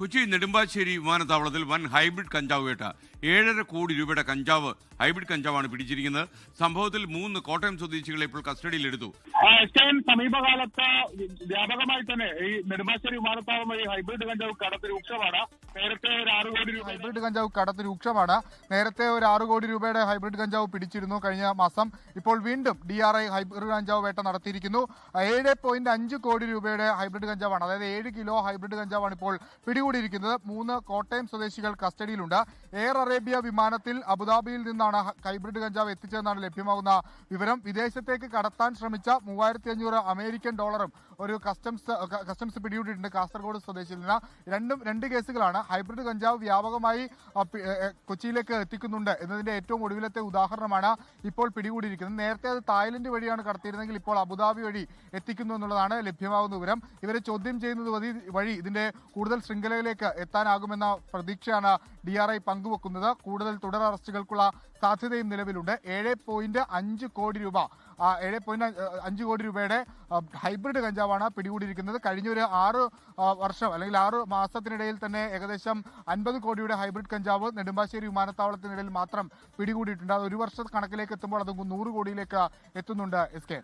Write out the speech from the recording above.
കൊച്ചി നെടുമ്പാശ്ശേരി വിമാനത്താവളത്തിൽ വൻ ഹൈബ്രിഡ് കഞ്ചാവ് വേട്ട. ഏഴര കോടി രൂപയുടെ കഞ്ചാവ് ഹൈബ്രിഡ് കഞ്ചാവാണ് പിടിച്ചിരിക്കുന്നത്. സംഭവത്തിൽ മൂന്ന് കോട്ടയം സ്വദേശികളെ ഇപ്പോൾ കസ്റ്റഡിയിലെടുത്തു. സമീപകാലത്ത് വ്യാപകമായി തന്നെ ഈ നെടുമ്പാശ്ശേരി വിമാനത്താവളം വഴി ഹൈബ്രിഡ് കഞ്ചാവ് കടത്ത് രൂക്ഷമാണ്. നേരത്തെ ഒരു ആറ് കോടി രൂപ ഹൈബ്രിഡ് കഞ്ചാവ് കടത്ത് രൂക്ഷമാണ്. നേരത്തെ ഒരു ആറ് കോടി രൂപയുടെ ഹൈബ്രിഡ് കഞ്ചാവ് പിടിച്ചിരുന്നു കഴിഞ്ഞ മാസം. ഇപ്പോൾ വീണ്ടും ഡി ആർ ഐ ഹൈബ്രിഡ് കഞ്ചാവ് വേട്ട നടത്തിയിരിക്കുന്നു. ഏഴ് പോയിന്റ് അഞ്ച് കോടി രൂപയുടെ ഹൈബ്രിഡ് കഞ്ചാവാണ്. അതായത് ഏഴ് കിലോ ഹൈബ്രിഡ് കഞ്ചാവാണ് ഇപ്പോൾ പിടികൂടിയിരിക്കുന്നത് മൂന്ന് കോട്ടയം സ്വദേശികൾ കസ്റ്റഡിയിലുണ്ട്. എയർ അറേബ്യ വിമാനത്തിൽ അബുദാബിയിൽ നിന്നാണ് ഹൈബ്രിഡ് കഞ്ചാവ് എത്തിച്ചതെന്നാണ് ലഭ്യമാകുന്ന വിവരം. വിദേശത്തേക്ക് കടത്താൻ ശ്രമിച്ച മൂവായിരത്തി അഞ്ഞൂറ് അമേരിക്കൻ ഡോളറും ഒരു കസ്റ്റംസ് കസ്റ്റംസ് പിടികൂടിയിട്ടുണ്ട് കാസർഗോഡ് സ്വദേശിയിൽ നിന്ന്. രണ്ടും രണ്ട് കേസുകളാണ് ഹൈബ്രിഡ് കഞ്ചാവ് വ്യാപകമായി കൊച്ചിയിലേക്ക് എത്തിക്കുന്നുണ്ട് എന്നതിന്റെ ഏറ്റവും ഒടുവിലത്തെ ഉദാഹരണമാണ് ഇപ്പോൾ പിടികൂടിയിരിക്കുന്നത്. നേരത്തെ അത് തായ്ലൻഡ് വഴിയാണ് കടത്തിയിരുന്നെങ്കിൽ ഇപ്പോൾ അബുദാബി വഴി എത്തിക്കുന്നു എന്നുള്ളതാണ് ലഭ്യമാകുന്ന വിവരം. ഇവരെ ചോദ്യം ചെയ്യുന്നത് വഴി ഇതിന്റെ കൂടുതൽ ശൃംഖലയിലേക്ക് എത്താനാകുമെന്ന പ്രതീക്ഷയാണ് ഡി ആർ ഐ പങ്കുവെക്കുന്നത്. കൂടുതൽ തുടർ അറസ്റ്റുകൾക്കുള്ള സാധ്യതയും നിലവിലുണ്ട്. ഏഴ് പോയിന്റ് അഞ്ച് കോടി രൂപ ഏഴ് പോയിന്റ് അഞ്ച് കോടി രൂപയുടെ ഹൈബ്രിഡ് കഞ്ചാവാണ് പിടികൂടിയിരിക്കുന്നത്. കഴിഞ്ഞൊരു ആറ് വർഷം അല്ലെങ്കിൽ ആറ് മാസത്തിനിടയിൽ തന്നെ ഏകദേശം അൻപത് കോടിയുടെ ഹൈബ്രിഡ് കഞ്ചാവ് നെടുമ്പാശ്ശേരി വിമാനത്താവളത്തിനിടയിൽ മാത്രം പിടികൂടിയിട്ടുണ്ട്. അത് ഒരു വർഷ കണക്കിലേക്ക് എത്തുമ്പോൾ അത് നൂറ് കോടിയിലേക്ക് എത്തുന്നുണ്ട് എസ് കെ.